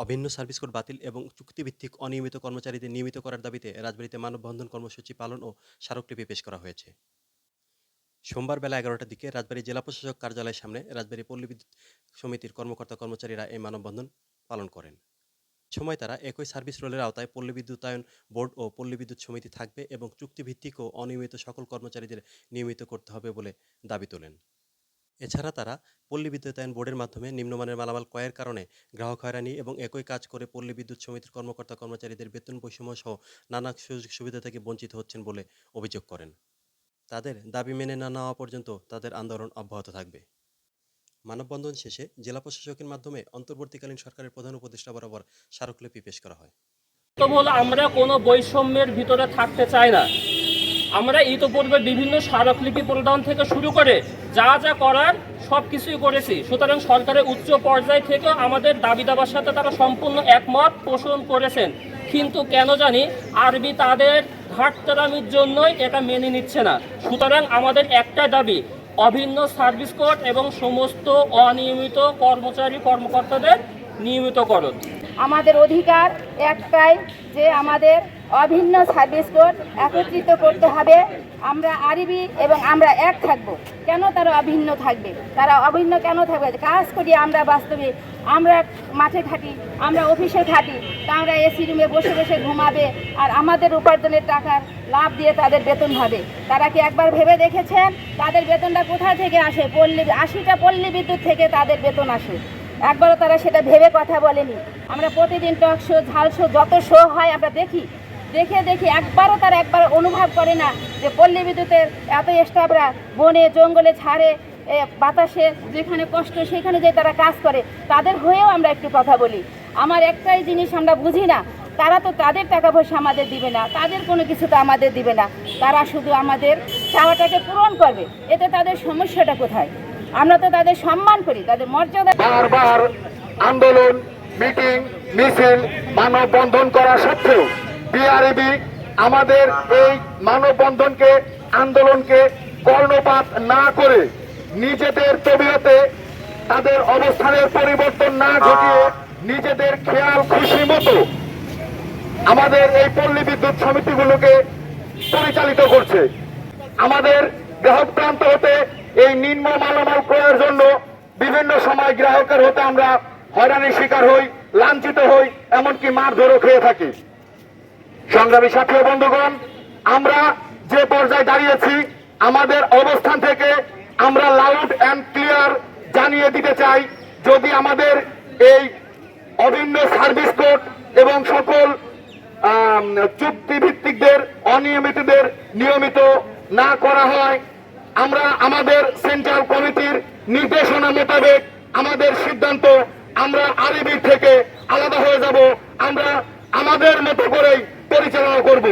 অভিন্ন service code বাতিল এবং চুক্তিভিত্তিক অনিয়মিত কর্মচারীদের নিয়মিত করার দাবিতে রাজবাড়ীতে মানববন্ধন কর্মসূচি পালন ও স্মারকলিপি পেশ করা হয়েছে। সোমবার বেলা এগারোটার দিকে রাজবাড়ী জেলা প্রশাসক কার্যালয়ের সামনে রাজবাড়ী পল্লী বিদ্যুৎ সমিতির কর্মকর্তা কর্মচারীরা এই মানববন্ধন পালন করেন। সময় তারা একই সার্ভিস রোলের আওতায় পল্লী বিদ্যুতায়ন বোর্ড ও পল্লী বিদ্যুৎ সমিতি থাকবে এবং চুক্তিভিত্তিক ও অনিয়মিত সকল কর্মচারীদের নিয়মিত করতে হবে বলে দাবি তোলেন। এছাড়া তারা পল্লী বিদ্যুতায়ন বোর্ডের মাধ্যমে নিম্নমানের মালামাল ক্রয়ের কারণে গ্রাহক হয়রানি এবং একই কাজ করে পল্লী বিদ্যুৎ সমিতির কর্মকর্তা কর্মচারীদের বেতন বৈষম্য সহ নানা সুযোগ সুবিধা থেকে বঞ্চিত হচ্ছেন বলে অভিযোগ করেন। তাদের দাবি মেনে না নেওয়া পর্যন্ত তাদের আন্দোলন অব্যাহত থাকবে। মানববন্ধন শেষে জেলা প্রশাসকের মাধ্যমে অন্তর্বর্তীকালীন সরকারের প্রধান উপদেষ্টা বরাবর স্মারকলিপি পেশ করা হয়। আমরা কোনো বৈষম্যের ভিতরে থাকতে চাই না। আমরা ইতোপূর্বে বিভিন্ন স্মারকলিপি প্রদান থেকে শুরু করে যা যা করার সব কিছুই করেছি। সুতরাং সরকারের উচ্চ পর্যায় থেকে আমাদের দাবি দাবার সাথে তারা সম্পূর্ণ একমত পোষণ করেছেন। কিন্তু কেন জানি আরবি তাদের ঘাটতারামির জন্যই এটা মেনে নিচ্ছে না। সুতরাং আমাদের একটা দাবি, অভিন্ন সার্ভিস কোড এবং সমস্ত অনিয়মিত কর্মচারী কর্মকর্তাদের নিয়মিতকরণ। আমাদের অধিকার একটাই যে আমাদের অভিন্ন সার্ভিস কোড একত্রিত করতে হবে। আমরা আরবি এবং আমরা এক থাকব। কেন তারা অভিন্ন থাকবে? তারা অভিন্ন কেন থাকবে? কাজ করি আমরা বাস্তবে। আমরা মাঠে খাটি আমরা অফিসে খাটি তা আমরা এসি রুমে বসে বসে ঘুমাবে আর আমাদের উপার্জনের টাকার লাভ দিয়ে তাদের বেতন হবে। তারা কি একবার ভেবে দেখেছেন? তাদের বেতনটা কোথা থেকে আসে? পল্লী, আশিটা পল্লী বিদ্যুৎ থেকে তাদের বেতন আসে। একবারও তারা সেটা ভেবে কথা বলেনি। আমরা প্রতিদিন টক শো, ঝাল শো, যত শো হয় আমরা দেখি। দেখে দেখি একবারও তারা একবার অনুভব করে না যে পল্লী বিদ্যুতের এত স্টাফরা বনে, জঙ্গলে ছাড়ে বাতাসে যেখানে কষ্ট সেখানে যে তারা কাজ করে। তাদের হয়েও আমরা একটু কথা বলি। আমার একটাই জিনিস আমরা বুঝি না, তারা তো তাদের টাকা পয়সা আমাদের দিবে না, তাদের কোনো কিছু তো আমাদের দিবে না। তারা শুধু আমাদের চাওয়াটাকে পূরণ করবে, এতে তাদের সমস্যাটা কোথায়? আমরা তো তাদের সম্মান করি, তাদের মর্যাদা বারবার আন্দোলন, মিটিং, মিছিল, মানববন্ধন করা সত্ত্বেও বিআরবি আমাদের এই মানববন্ধনকে আন্দোলনকে কর্ণপাত না করে নিজেদের তবিয়তে তাদের অবস্থানের পরিবর্তন না ঘটিয়ে নিজেদের খেয়াল খুশি মতো আমাদের এই পল্লী বিদ্যুৎ সমিতিগুলোকে পরিচালিত করছে। আমাদের গ্রাহক প্রান্ত হতে এই নিম্ন মালামাল ক্রয়ের জন্য বিভিন্ন সময় গ্রাহকের হতে আমরা হয়রানির শিকার হই লাঞ্ছিত হই এমনকি মারধরও খেয়ে থাকি। সংগ্রামী সাথী বন্ধুগণ, আমরা যে পর্যায়ে দাঁড়িয়েছি, আমাদের অবস্থান থেকে আমরা লাউড অ্যান্ড ক্লিয়ার জানিয়ে দিতে চাই, যদি আমাদের এই অভিন্ন সার্ভিস কোড এবং সকল চুক্তিভিত্তিকদের, অনিয়মিতদের নিয়মিত না করা হয়, আমরা আমাদের সেন্ট্রাল কমিটির নির্দেশনা মোতাবেক আমাদের সিদ্ধান্ত, আমরা আরবির থেকে আলাদা হয়ে যাব। আমরা আমাদের মতো করেই পরিচালনা করব।